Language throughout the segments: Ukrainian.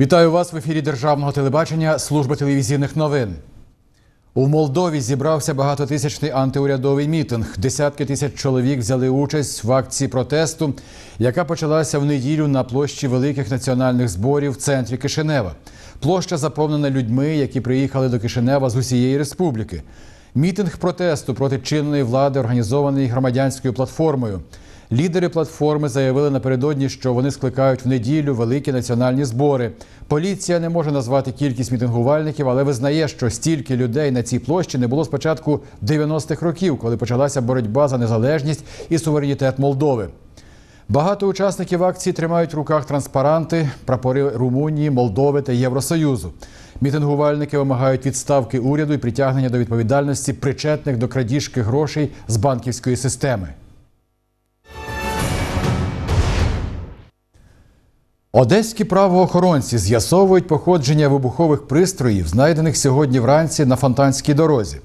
Вітаю вас в ефірі Державного телебачення Служба телевізійних новин. У Молдові зібрався багатотисячний антиурядовий мітинг. Десятки тисяч чоловік взяли участь в акції протесту, яка почалася в неділю на площі великих національних зборів в центрі Кишинева. Площа заповнена людьми, які приїхали до Кишинева з усієї республіки. Мітинг протесту проти чинної влади організований громадянською платформою. Лідери платформи заявили напередодні, що вони скликають в неділю великі національні збори. Поліція не може назвати кількість мітингувальників, але визнає, що стільки людей на цій площі не було з початку 90-х років, коли почалася боротьба за незалежність і суверенітет Молдови. Багато учасників акції тримають в руках транспаранти, прапори Румунії, Молдови та Євросоюзу. Мітингувальники вимагають відставки уряду і притягнення до відповідальності причетних до крадіжки грошей з банківської системи. Одеські правоохоронці з'ясовують походження вибухових пристроїв, знайдених сьогодні вранці на Фонтанській дорозі.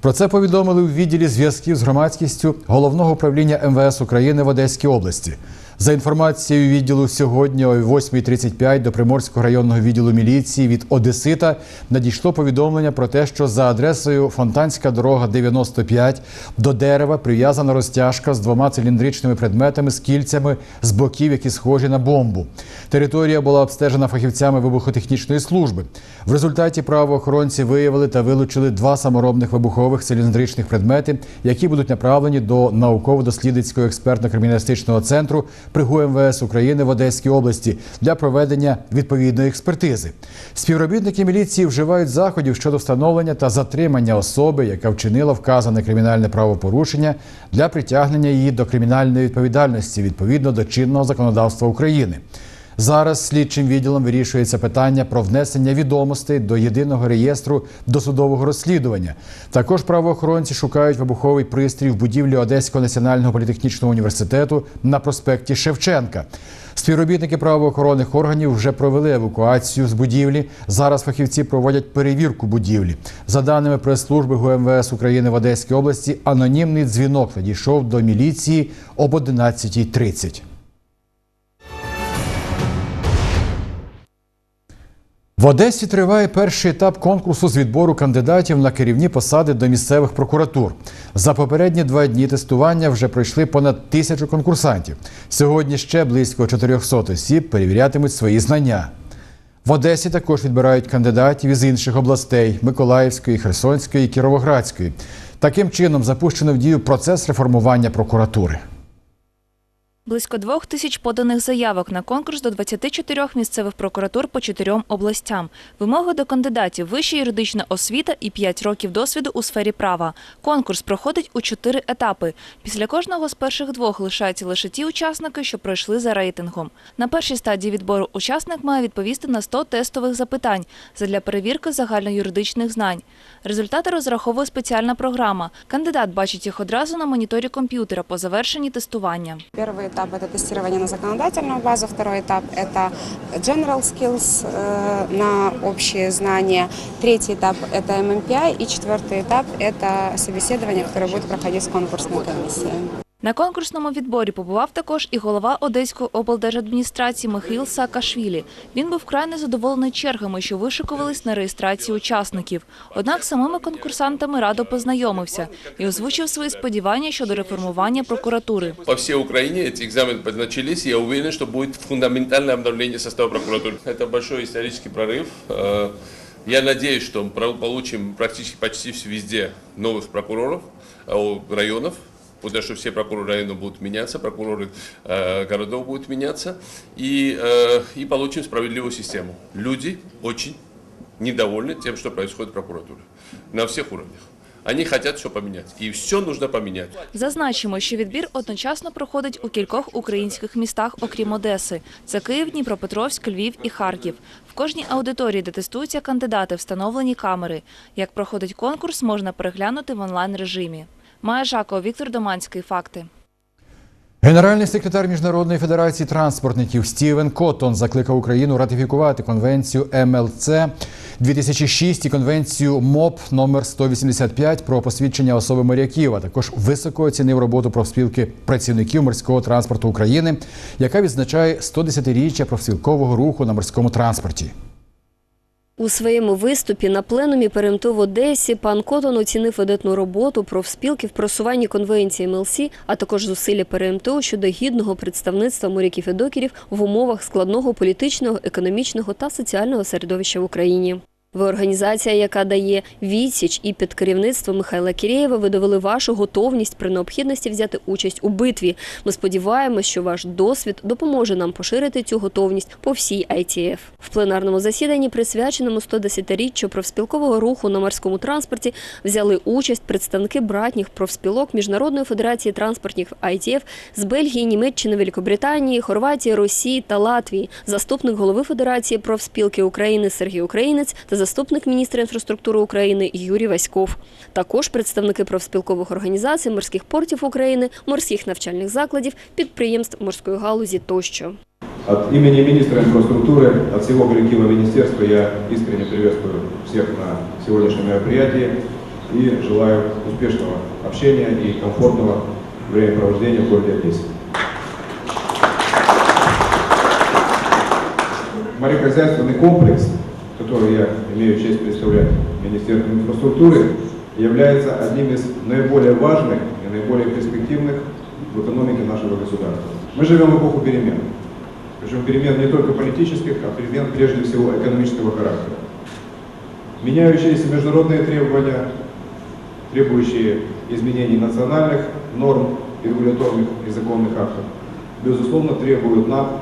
Про це повідомили у відділі зв'язків з громадськістю головного управління МВС України в Одеській області. За інформацією відділу сьогодні о 8.35 до Приморського районного відділу міліції від Одесита надійшло повідомлення про те, що за адресою Фонтанська дорога 95 до дерева прив'язана розтяжка з двома циліндричними предметами з кільцями з боків, які схожі на бомбу. Територія була обстежена фахівцями вибухотехнічної служби. В результаті правоохоронці виявили та вилучили два саморобних вибухових циліндричних предмети, які будуть направлені до науково-дослідницького експертно-криміналістичного центру при ГУМВС України в Одеській області для проведення відповідної експертизи. Співробітники міліції вживають заходів щодо встановлення та затримання особи, яка вчинила вказане кримінальне правопорушення для притягнення її до кримінальної відповідальності відповідно до чинного законодавства України. Зараз слідчим відділом вирішується питання про внесення відомостей до єдиного реєстру досудового розслідування. Також правоохоронці шукають вибуховий пристрій в будівлі Одеського національного політехнічного університету на проспекті Шевченка. Співробітники правоохоронних органів вже провели евакуацію з будівлі. Зараз фахівці проводять перевірку будівлі. За даними прес-служби ГУМВС України в Одеській області, анонімний дзвінок надійшов до міліції об 11.30. В Одесі триває перший етап конкурсу з відбору кандидатів на керівні посади до місцевих прокуратур. За попередні два дні тестування вже пройшли понад тисячу конкурсантів. Сьогодні ще близько 400 осіб перевірятимуть свої знання. В Одесі також відбирають кандидатів із інших областей Миколаївської, Херсонської Кіровоградської. Таким чином запущено в дію процес реформування прокуратури. Близько двох тисяч поданих заявок на конкурс до 24 місцевих прокуратур по чотирьом областям. Вимоги до кандидатів – вища юридична освіта і 5 років досвіду у сфері права. Конкурс проходить у чотири етапи. Після кожного з перших двох лишаються лише ті учасники, що пройшли за рейтингом. На першій стадії відбору учасник має відповісти на 100 тестових запитань задля перевірки загальноюридичних знань. Результати розраховує спеціальна програма. Кандидат бачить їх одразу на моніторі комп'ютера по завершенні тестування. Первый этап – это тестирование на законодательную базу, второй этап – это general skills э, на общие знания, третий этап – это MMPI и четвертый этап – это собеседование, которое будет проходить с конкурсной комиссией. На конкурсному відборі побував також і голова Одеської облдержадміністрації Михаїл Саакашвілі. Він був вкрай незадоволений чергами, що вишикувались на реєстрацію учасників. Однак з самими конкурсантами радо познайомився і озвучив свої сподівання щодо реформування прокуратури. По всей Украине эти экзамены начались, и я уверен, что будет фундаментальное обновление состава прокуратуры. Это большой исторический прорыв. Э, Я надеюсь, что мы про- получим практически почти везде новых прокуроров э, районов, потому что все прокуроры районов будут меняться, прокуроры э, городов будут меняться, и, э, и получим справедливую систему. Люди очень недовольны тем, что происходит в прокуратуре на всех уровнях. Они хотят все поменять, и все нужно поменять. Зазначимо, що відбір одночасно проходить у кількох українських містах, окрім Одеси. Це Київ, Дніпропетровськ, Львів і Харків. В кожній аудиторії, де тестуються кандидати, встановлені камери. Як проходить конкурс, можна переглянути в онлайн режимі. Майя Жакова, Віктор Доманський. Факти. Генеральний секретар Міжнародної федерації транспортників Стівен Коттон закликав Україну ратифікувати конвенцію МЛЦ 2006 і конвенцію МОП номер 185 про посвідчення особи моряків, а також високо оцінив роботу профспілки працівників морського транспорту України, яка відзначає 110-річчя профспілкового руху на морському транспорті. У своєму виступі на пленумі ПРМТ в Одесі пан Котон оцінив видатну роботу профспілки в просуванні конвенції МЛС, а також зусилля ПРМТО щодо гідного представництва моряків і докерів в умовах складного політичного, економічного та соціального середовища в Україні. Ви організація, яка дає відсіч і під керівництвом Михайла Кірєєва ви довели вашу готовність при необхідності взяти участь у битві. Ми сподіваємось, що ваш досвід допоможе нам поширити цю готовність по всій ITF. В пленарному засіданні, присвяченому 110-річчю профспілкового руху на морському транспорті, взяли участь представники братніх профспілок Міжнародної федерації транспортних ITF з Бельгії, Німеччини, Великобританії, Хорватії, Росії та Латвії, заступник голови Федерації профспілки України Сергій Українець та заступник міністра інфраструктури України Юрій Васьков. Також представники профспілкових організацій, морських портів України, морських навчальних закладів, підприємств морської галузі тощо. От имени министра инфраструктуры, от всего коллектива министерства я искренне приветствую всех на сегодняшнем мероприятии и желаю успешного общения и комфортного времяпровождения в городе Одессе. Морехозяйственный комплекс, который я имею честь представлять Министерству инфраструктуры, является одним из наиболее важных и наиболее перспективных в экономике нашего государства. Мы живем в эпоху перемен. Причем перемен не только политических, а перемен прежде всего экономического характера. Меняющиеся международные требования, требующие изменений национальных норм и регуляторных и законных актов, безусловно, требуют нам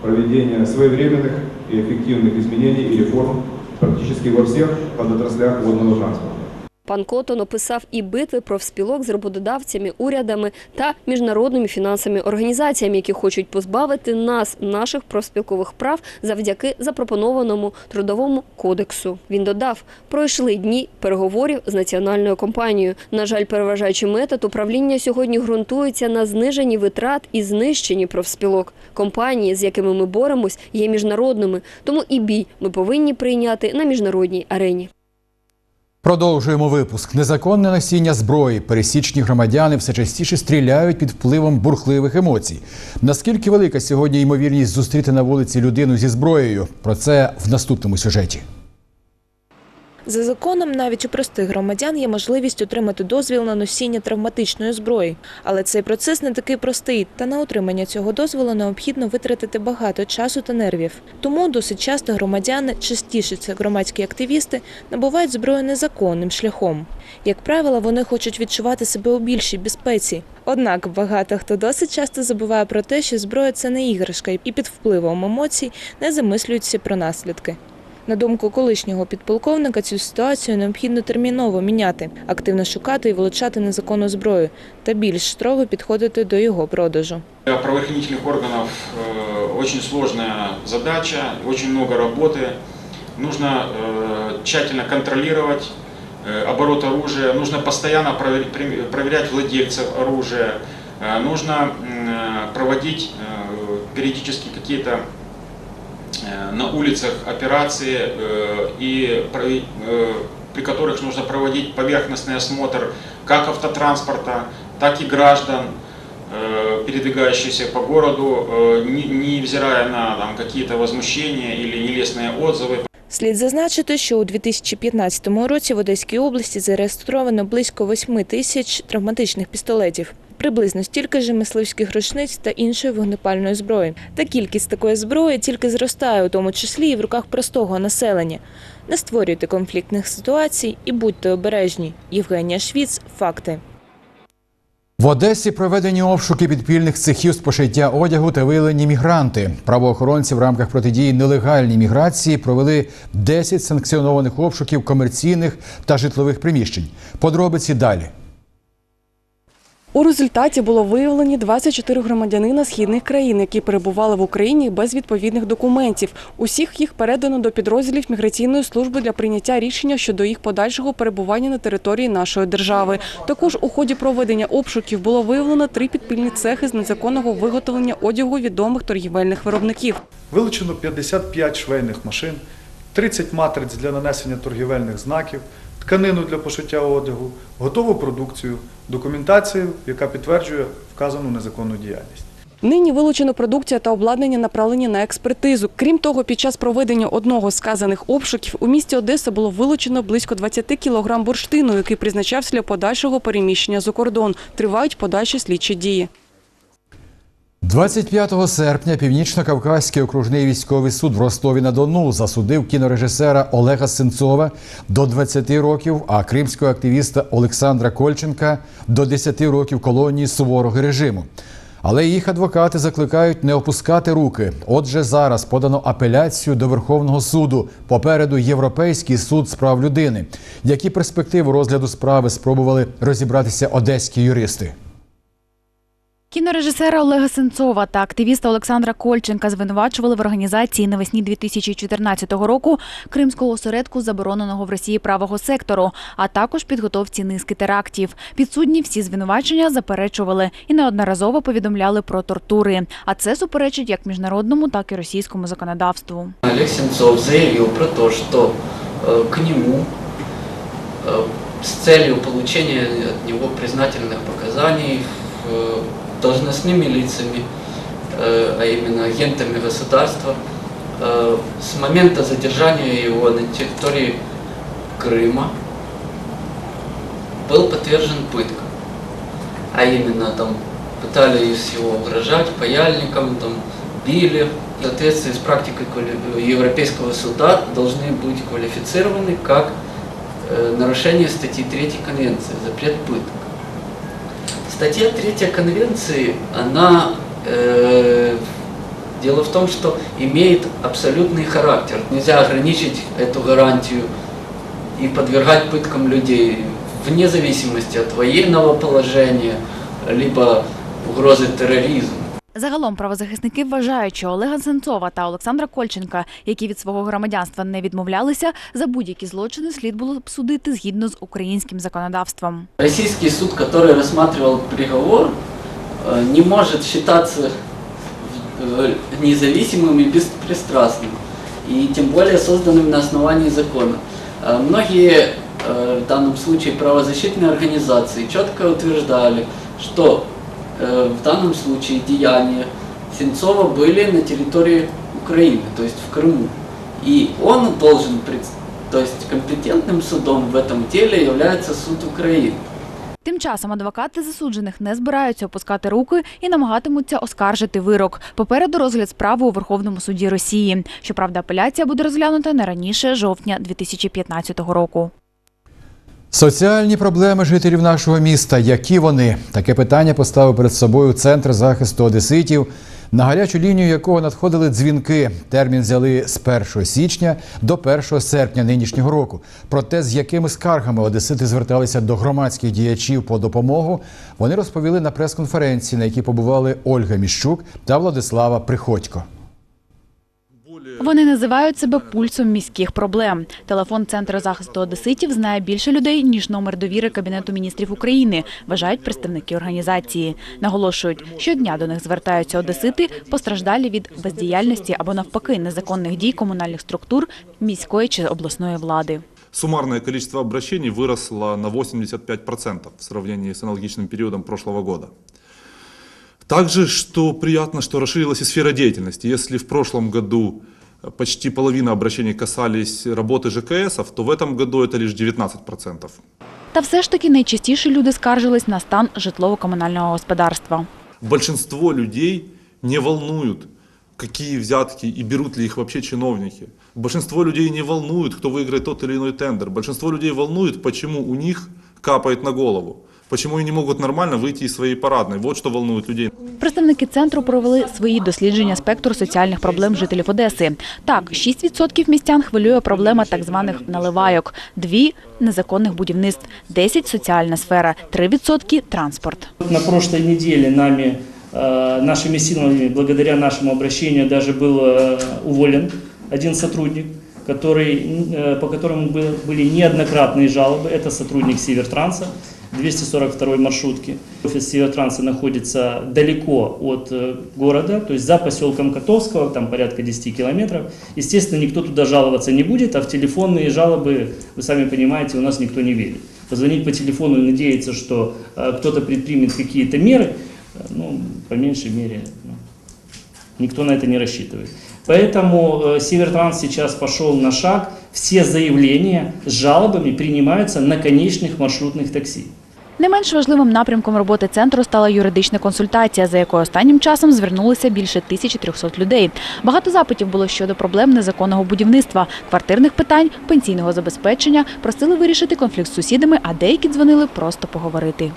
проведения своевременных и эффективных изменений и реформ практически во всех подотраслях водного транспорта. Пан Котон описав і битви профспілок з роботодавцями, урядами та міжнародними фінансовими організаціями, які хочуть позбавити нас наших профспілкових прав завдяки запропонованому трудовому кодексу. Він додав, пройшли дні переговорів з національною компанією. На жаль, переважаючий метод управління сьогодні ґрунтується на зниженні витрат і знищенні профспілок. Компанії, з якими ми боремось, є міжнародними, тому і бій ми повинні прийняти на міжнародній арені. Продовжуємо випуск. Незаконне носіння зброї. Пересічні громадяни все частіше стріляють під впливом бурхливих емоцій. Наскільки велика сьогодні ймовірність зустріти на вулиці людину зі зброєю? Про це в наступному сюжеті. За законом, навіть у простих громадян є можливість отримати дозвіл на носіння травматичної зброї. Але цей процес не такий простий, та на отримання цього дозволу необхідно витратити багато часу та нервів. Тому досить часто громадяни, частіше це громадські активісти, набувають зброю незаконним шляхом. Як правило, вони хочуть відчувати себе у більшій безпеці. Однак багато хто досить часто забуває про те, що зброя це не іграшка, і під впливом емоцій не замислюються про наслідки. На думку колишнього підполковника, цю ситуацію необхідно терміново міняти, активно шукати і вилучати незаконну зброю та більш строго підходити до його продажу. Для правоохранительных органов э, очень сложная задача, очень много работы. Нужно э, тщательно контролировать э, оборот оружия, нужно постоянно провер- при- проверять владельцев оружия, э, нужно м, э, проводить э, периодически какие-то э, на улицах операции, э, и прови- э, при которых нужно проводить поверхностный осмотр как автотранспорта, так и граждан, э, передвигающихся по городу, э, не- невзирая на там, какие-то возмущения или нелестные отзывы. Слід зазначити, що у 2015 році в Одеській області зареєстровано близько 8 тисяч травматичних пістолетів. Приблизно стільки ж мисливських рушниць та іншої вогнепальної зброї. Та кількість такої зброї тільки зростає, у тому числі і в руках простого населення. Не створюйте конфліктних ситуацій і будьте обережні. Євгенія Швіц. Факти. В Одесі проведені обшуки підпільних цехів з пошиття одягу та виявлені мігранти. Правоохоронці в рамках протидії нелегальній міграції провели 10 санкціонованих обшуків комерційних та житлових приміщень. Подробиці далі. У результаті було виявлені 24 громадянина східних країн, які перебували в Україні без відповідних документів. Усіх їх передано до підрозділів міграційної служби для прийняття рішення щодо їх подальшого перебування на території нашої держави. Також у ході проведення обшуків було виявлено три підпільні цехи з незаконного виготовлення одягу відомих торгівельних виробників. Вилучено 55 швейних машин, 30 матриць для нанесення торгівельних знаків, тканину для пошиття одягу, готову продукцію, документацію, яка підтверджує вказану незаконну діяльність. Нині вилучено продукція та обладнання направлені на експертизу. Крім того, під час проведення одного з сказаних обшуків у місті Одеса було вилучено близько 20 кілограм бурштину, який призначався для подальшого переміщення за кордон. Тривають подальші слідчі дії. 25 серпня Північно-Кавказький окружний військовий суд в Ростові-на-Дону засудив кінорежисера Олега Сенцова до 20 років, а кримського активіста Олександра Кольченка до 10 років колонії суворого режиму. Але їх адвокати закликають не опускати руки. Отже, зараз подано апеляцію до Верховного суду. Попереду Європейський суд з прав людини. Які перспективи розгляду справи спробували розібратися одеські юристи? Кінорежисера Олега Сенцова та активіста Олександра Кольченка звинувачували в організації навесні 2014 року кримського осередку забороненого в Росії правого сектору, а також підготовці низки терактів. Підсудні всі звинувачення заперечували і неодноразово повідомляли про тортури. А це суперечить як міжнародному, так і російському законодавству. Олег Сенцов заявил про то, что э, к нему э, с целью получения от него признательных показаний э, должностными лицами, э, а именно агентами государства, э, с момента задержания его на территории Крыма был подтвержден пытка. А именно там пытались его угрожать паяльником, там били. В соответствии с практикой Европейского суда должны быть квалифицированы как э, нарушение статьи 3 Конвенции, запрет пыток. Статья 3 Конвенции, она э, дело в том, что имеет абсолютный характер. Нельзя ограничить эту гарантию и подвергать пыткам людей вне зависимости от военного положения, либо угрозы терроризма. Загалом правозахисники вважають, що Олега Сенцова та Олександра Кольченка, які від свого громадянства не відмовлялися, за будь-які злочини слід було б судити згідно з українським законодавством. Российский суд, который рассматривал приговор, э, не может считаться э, независимым и беспристрастным, и тем более созданным на основании закона. Э, Многие, э, в данном случае правозащитные организации, четко утверждали, что э, в данном случае деяния Сенцова были на территории Украины, то есть в Крыму. И он должен, пред- то есть компетентным судом в этом деле является суд Украины. Тим часом адвокати засуджених не збираються опускати руки і намагатимуться оскаржити вирок. Попереду розгляд справи у Верховному суді Росії. Щоправда, апеляція буде розглянута не раніше жовтня 2015 року. Соціальні проблеми жителів нашого міста. Які вони? Таке питання поставив перед собою Центр захисту одеситів, на гарячу лінію якого надходили дзвінки. Термін взяли з 1 січня до 1 серпня нинішнього року. Про те, з якими скаргами одесити зверталися до громадських діячів по допомогу, вони розповіли на прес-конференції, на якій побували Ольга Міщук та Владислава Приходько. Вони називають себе пульсом міських проблем. Телефон Центру захисту одеситів знає більше людей, ніж номер довіри Кабінету міністрів України, вважають представники організації. Наголошують, щодня до них звертаються одесити, постраждалі від бездіяльності або навпаки незаконних дій комунальних структур міської чи обласної влади. Суммарное количество обращений выросло на 85% в сравнении с аналогичным периодом прошлого года. Также, что приятно, что расширилась и сфера деятельности. Если в прошлом году почти половина обращений касались работы ЖКСов, то в этом году это лишь 19%. Та все ж таки найчастіше люди скаржились на стан житлово-комунального господарства. Большинство людей не волнуют, какие взятки и берут ли их вообще чиновники. Большинство людей не волнует, кто выиграет тот или иной тендер. Большинство людей волнует, почему у них капает на голову. почему они не могут нормально выйти из своей парадной. Вот что волнует людей. Представники центру провели свої дослідження спектру соціальних проблем жителів Одеси. Так, 6% містян хвилює проблема так званих наливайок, 2 – незаконних будівництв, 10 – соціальна сфера, 3% – транспорт. На прошлой неделе нами, э, нашими силами, благодаря нашему обращению, даже был э, уволен один сотрудник, который, э, по которому бы- были неоднократные жалобы. Это сотрудник Севертранса, 242 маршрутки. Офис Севертранса находится далеко от э, города, то есть за поселком Котовского, там порядка 10 километров. Естественно, никто туда жаловаться не будет, а в телефонные жалобы, вы сами понимаете, у нас никто не верит. Позвонить по телефону и надеяться, что э, кто-то предпримет какие-то меры, э, ну, по меньшей мере, ну, никто на это не рассчитывает. Поэтому Севертранс сейчас пошел на шаг. Все заявления с жалобами принимаются на конечных маршрутных такси. Не менш важливим напрямком роботи центру стала юридична консультація, за якою останнім часом звернулися більше 1300 людей. Багато запитів було щодо проблем незаконного будівництва, квартирних питань, пенсійного забезпечення. Просили вирішити конфлікт з сусідами, а деякі дзвонили просто поговорити.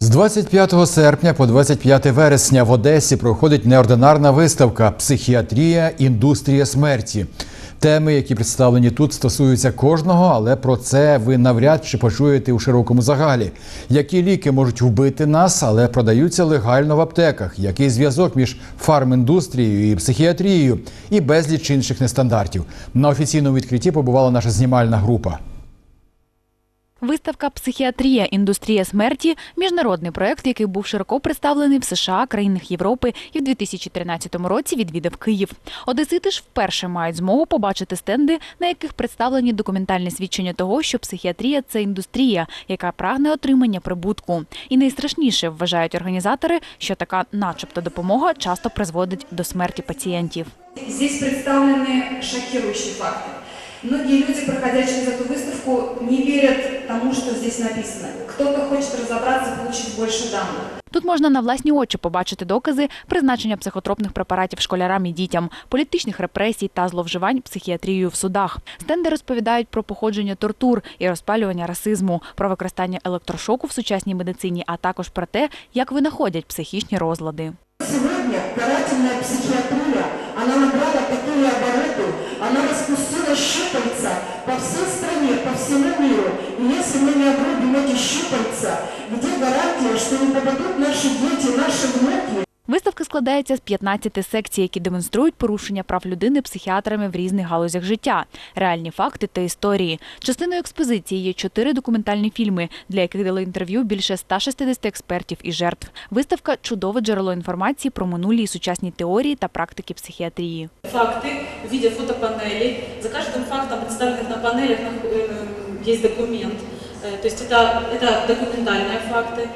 З 25 серпня по 25 вересня в Одесі проходить неординарна виставка Психіатрія, індустрія смерті. Теми, які представлені тут, стосуються кожного, але про це ви навряд чи почуєте у широкому загалі. Які ліки можуть вбити нас, але продаються легально в аптеках? Який зв'язок між фарміндустрією і психіатрією і безліч інших нестандартів? На офіційному відкритті побувала наша знімальна група. Виставка Психіатрія, індустрія смерті міжнародний проект, який був широко представлений в США, країнах Європи і в 2013 році відвідав Київ. Одесити ж вперше мають змогу побачити стенди, на яких представлені документальні свідчення того, що психіатрія це індустрія, яка прагне отримання прибутку. І найстрашніше вважають організатори, що така, начебто, допомога часто призводить до смерті пацієнтів. Здесь представлены шокирующие факты. Многие люди, проходя через эту выставку, не верят тому, что здесь написано. Кто-то хочет разобраться, получить больше данных. Тут можна на власні очі побачити докази призначення психотропних препаратів школярам і дітям, політичних репресій та зловживань психіатрією в судах. Стенди розповідають про походження тортур і розпалювання расизму, про використання електрошоку в сучасній медицині, а також про те, як винаходять психічні розлади. Сегодня карательная психиатрия, она набрала такие обороты, она распустила щупальца по всей стране, по всему миру. И если мы не обрубим эти щупальца, где гарантия, что не попадут наши дети, наши внуки Виставка складається з 15 секцій, які демонструють порушення прав людини психіатрами в різних галузях життя, реальні факти та історії. Частиною експозиції є чотири документальні фільми, для яких дали інтерв'ю більше 160 експертів і жертв. Виставка чудове джерело інформації про минулі і сучасні теорії та практики психіатрії. факты в виде фотопанелей. За каждым фактом, представленных на панелях, нах- э, есть документ. Э, То есть это, это документальные факты. Э,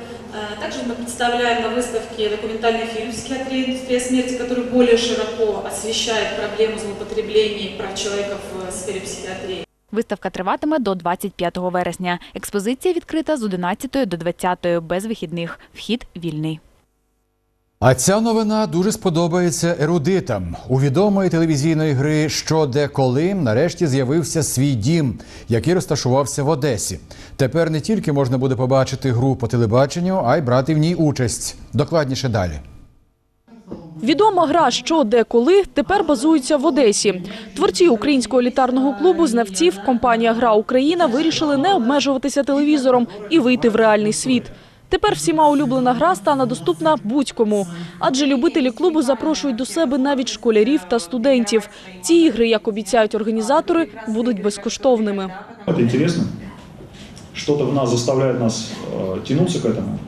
Также мы представляем на выставке документальный фильм «Психиатрия. Индустрия смерти», который более широко освещает проблему злоупотреблений прав человека в сфере психиатрии. Виставка триватиме до 25 вересня. Експозиція відкрита з 11 до 20 без вихідних. Вхід вільний. А ця новина дуже сподобається ерудитам. У відомої телевізійної гри Що де коли нарешті з'явився свій дім, який розташувався в Одесі. Тепер не тільки можна буде побачити гру по телебаченню, а й брати в ній участь. Докладніше далі. Відома гра «Що, де, коли» тепер базується в Одесі. Творці українського елітарного клубу знавців компанія Гра Україна вирішили не обмежуватися телевізором і вийти в реальний світ. Тепер всіма улюблена гра стане доступна будь-кому, адже любителі клубу запрошують до себе навіть школярів та студентів. Ці ігри, як обіцяють організатори, будуть безкоштовними. Это интересно. Что-то в нас заставляет нас э, тянуться к этому.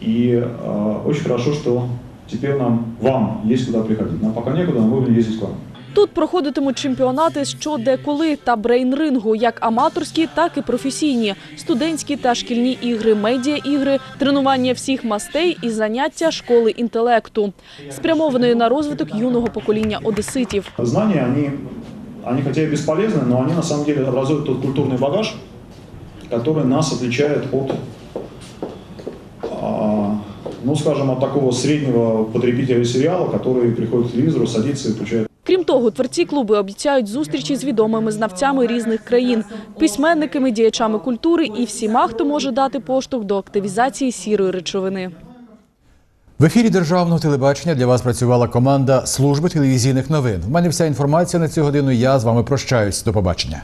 И э, очень хорошо, что теперь нам, вам есть куда приходить. Нам пока некуда, но мы будем ездить к вам. Тут проходитимуть чемпіонати «Що, де, коли» та брейн-рингу, як аматорські, так і професійні, студентські та шкільні ігри, медіа-ігри, тренування всіх мастей і заняття школи інтелекту, спрямованої на розвиток юного покоління одеситів. Знания, они, они хотя и бесполезны, но они на самом деле образуют тот культурный багаж, который нас отличает от, а, ну скажем, от такого среднего потребителя сериала, который приходит к телевизору, садится и включает Крім того, творці клубу обіцяють зустрічі з відомими знавцями різних країн, письменниками, діячами культури і всіма, хто може дати поштовх до активізації сірої речовини. В ефірі державного телебачення для вас працювала команда служби телевізійних новин. У мене вся інформація на цю годину. Я з вами прощаюсь. До побачення.